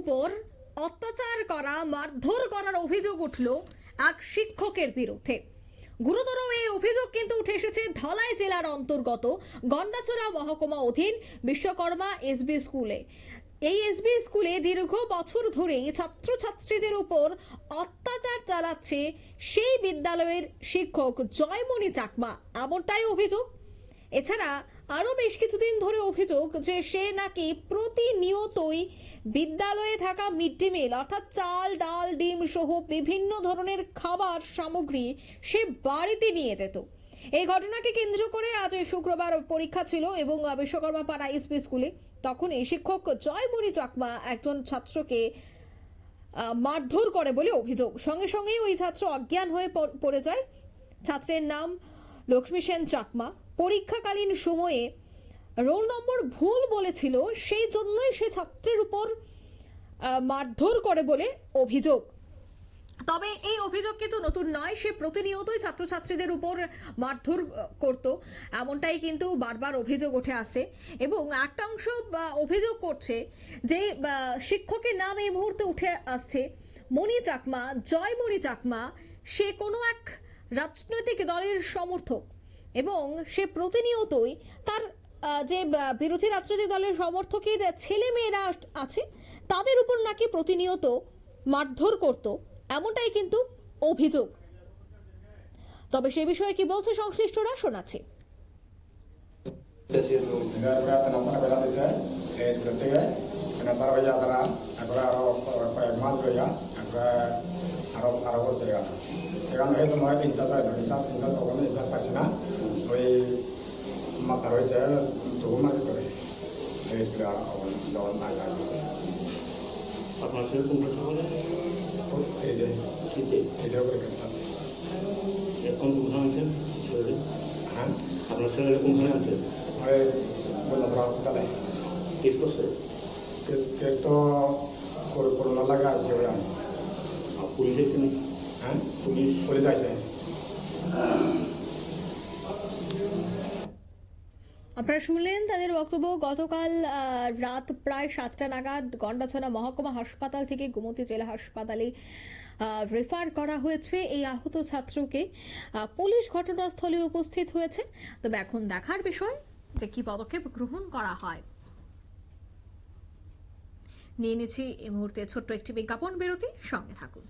উপর অত্যাচার করা, মারধর করার অভিযোগ উঠল এক শিক্ষকের বিরুদ্ধে। গুরুতর এই অভিযোগ কিন্তু উঠে এসেছে ধলাই জেলার অন্তর্গত গন্ডাছড়া মহকুমা অধীন বিশ্বকর্মা এসবি স্কুলে। এই এসবি স্কুলে দীর্ঘ বছর ধরেই ছাত্রছাত্রীদের উপর অত্যাচার চালাচ্ছে সেই বিদ্যালয়ের শিক্ষক জয়মণি চাকমা। এমনটাই অভিযোগ। এছাড়া আরও বেশ কিছুদিন ধরে অভিযোগ যে সে নাকি প্রতিনিয়তই বিদ্যালয়ে থাকা মিড ডে মিল অর্থাৎ চাল, ডাল, ডিম সহ বিভিন্ন ধরনের খাবার সামগ্রী সে বাড়িতে নিয়ে যেত। এই ঘটনাকে কেন্দ্র করে আজ শুক্রবার পরীক্ষা ছিল এবং বিশ্বকর্মা পাড়া এসপি স্কুলে তখনই শিক্ষক জয়মণি চাকমা একজন ছাত্রকে মারধর করে বলে অভিযোগ। সঙ্গে সঙ্গেই ওই ছাত্র অজ্ঞান হয়ে পড়ে যায়। ছাত্রের নাম লক্ষ্মী সেন চাকমা, পরীক্ষাকালীন সময়ে রোল নম্বর ভুল বলেছিল, সেই জন্যই সে ছাত্রের উপর মারধর করে বলে অভিযোগ। তবে এই অভিযোগ কিন্তু নতুন নয়, সে প্রতিনিয়তই ছাত্রছাত্রীদের উপর মারধর করত। এমনটাই কিন্তু বারবার অভিযোগ উঠে আসে। এবং একটা অংশ অভিযোগ করছে যে শিক্ষকের নাম এই মুহূর্তে উঠে আসছে, মণি চাকমা জয় জয়মণি চাকমা। সে কোনো এক রাজনৈতিক দলের সমর্থক। এবং সে প্রতিনিয়তই তার যে বিরোধী রাজনৈতিক দলের সমর্থকের ছেলে মেয়েরা আছে, তাদের উপর নাকি প্রতিনিয়ত মারধর করত, এমনটাই কিন্তু অভিযোগ। তবে সে বিষয়ে কি বলছে সংশ্লিষ্টরা, শোনাচ্ছে। Sehingga juga penampung ada lantai saya, eh, berarti ya, eh, penampung ada banyak terang, agar arah apa yang mal ya, agar arah arah bos juga. Sekarang saya semua ini insya Allah, insya Allah, insya Allah, pokoknya insya Allah, pasti nah, tapi mak arah saya, tuh mak itu, eh. saya sudah awal tahun naik lagi. Pak pun bertanya, oh, tidak, tidak, tidak, tidak, tidak, tidak, tidak, tidak, tidak, en el contaminante? A ver, bueno, dale. ¿Listo se? Que, que esto por, por la laga llevará. ¿A policía se? ¿Eh? ¿Policía? আপনারা শুনলেন তাদের বক্তব্য, গতকাল রাত প্রায় সাতটা নাগাদ গন্ডাছড়া মহকুমা হাসপাতাল থেকে গোমতী জেলা হাসপাতালে রেফার করা হয়েছে এই আহত ছাত্রকে। পুলিশ ঘটনাস্থলে উপস্থিত হয়েছে। তবে এখন দেখার বিষয় যে কি পদক্ষেপ গ্রহণ করা হয়। নিয়ে নিচ্ছি এই মুহূর্তে ছোট্ট একটি বিজ্ঞাপন বিরতি, সঙ্গে থাকুন।